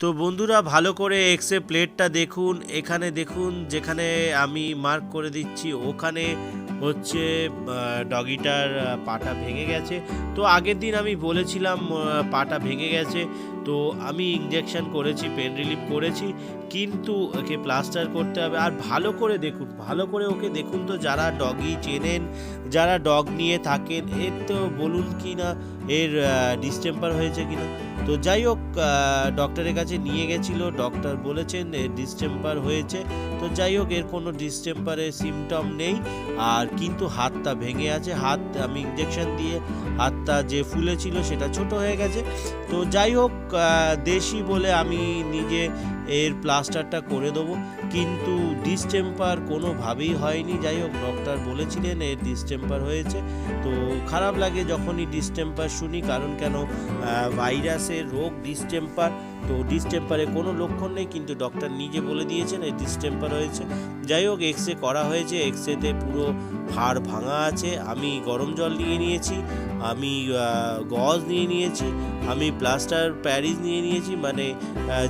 তো বন্ধুরা, ভালো করে এক্সে প্লেটটা দেখুন। এখানে দেখুন, যেখানে আমি মার্ক করে দিচ্ছি, ওখানে হচ্ছে ডগিটার পাটা ভেঙে গেছে। তো আগের দিন আমি বলেছিলাম পাটা ভেঙে গেছে। তো আমি ইঞ্জেকশন করেছি পেন রিলিফ করেছি। কিন্তু ওকে প্লাস্টার করতে হবে। আর ভালো করে দেখুন, ভালো করে ওকে দেখুন তো যারা ডগি চেনেন, যারা ডগ নিয়ে থাকেন এর তো বলুন কি না এর ডিস্টেম্পার হয়েছে কিনা। তো যাই হোক ডক্টরের কাছে নিয়ে গেছিল ডক্টর বলেছেন এর ডিস্টেম্পার হয়েছে। তো যাই হোক, এর কোনো ডিস্টেম্পারের সিমটম নেই। আর কিন্তু হাতটা ভেঙে আছে, হাত, আমি ইঞ্জেকশন দিয়ে হাতটা যে ফুলেছিল সেটা ছোট হয়ে গেছে। তো যাই হোক দেশি বলে আমি নিজে এর প্লাস্টারটা করে দেবো। কিন্তু ডিসটেম্পার কোনোভাবেই হয়নি। যাই হোক, ডক্টর বলেছিলেন এর ডিসটেম্পার হয়েছে। তো খারাপ লাগে যখনই ডিসটেম্পার শুনি, কারণ কেন? ভাইরাসের রোগ ডিসটেম্পার। তো ডিস্টেম্পারে কোনো লক্ষণ নেই, কিন্তু ডক্টর নিজে বলে দিয়েছেন এই ডিসটেম্পার হয়েছে। যাই হোক এক্স রে করা হয়েছে এক্স রেতে পুরো হাড় ভাঙা আছে, আমি গরম জল নিয়ে নিয়েছি, আমি গজ নিয়ে নিয়েছি, আমি প্লাস্টার প্যারিস নিয়ে নিয়েছি মানে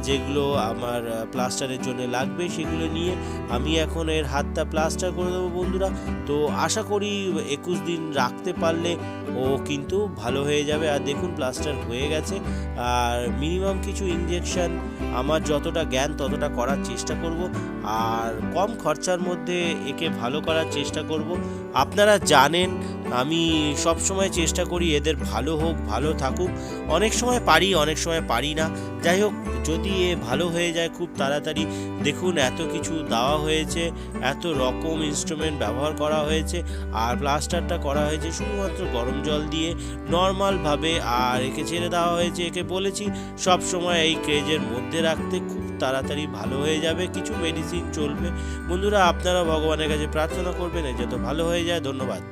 যেগুলো আমার প্লাস্টারের জন্য লাগবে সেগুলো নিয়ে আমি এখন এর হাতটা প্লাস্টার করে দেবো বন্ধুরা। তো আশা করি একুশ দিন রাখতে পারলে ও কিন্তু ভালো হয়ে যাবে। আর দেখুন প্লাস্টার হয়ে গেছে। আর মিনিমাম কিছু ইঞ্জেকশন আমার যতটা জ্ঞান, ততটা করার চেষ্টা করব। আর কম খরচার মধ্যে একে ভালো করার চেষ্টা করব। আপনারা জানেন আমি সব সময় চেষ্টা করি এদের ভালো হোক, ভালো থাকুক। অনেক সময় পারি, অনেক সময় পারি না। যাই হোক, যদি এ ভালো হয়ে যায়, খুব তাড়াতাড়ি দেখুন এত কিছু দেওয়া হয়েছে, এত রকম ইনস্ট্রুমেন্ট ব্যবহার করা হয়েছে, আর প্লাস্টারটা করা হয়েছে শুধুমাত্র গরম জল দিয়ে। নর্মালভাবে আর একে ছেড়ে দেওয়া হয়েছে, একে বলেছি। সব সময় এই ক্রেজের মধ্যে রাখতে খুব তাড়াতাড়ি ভালো হয়ে যাবে, কিছু মেডিসিন চলবে। বন্ধুরা, আপনারা ভগবানের কাছে প্রার্থনা করবেন, এ যত ভালো হয়ে যায়, ধন্যবাদ।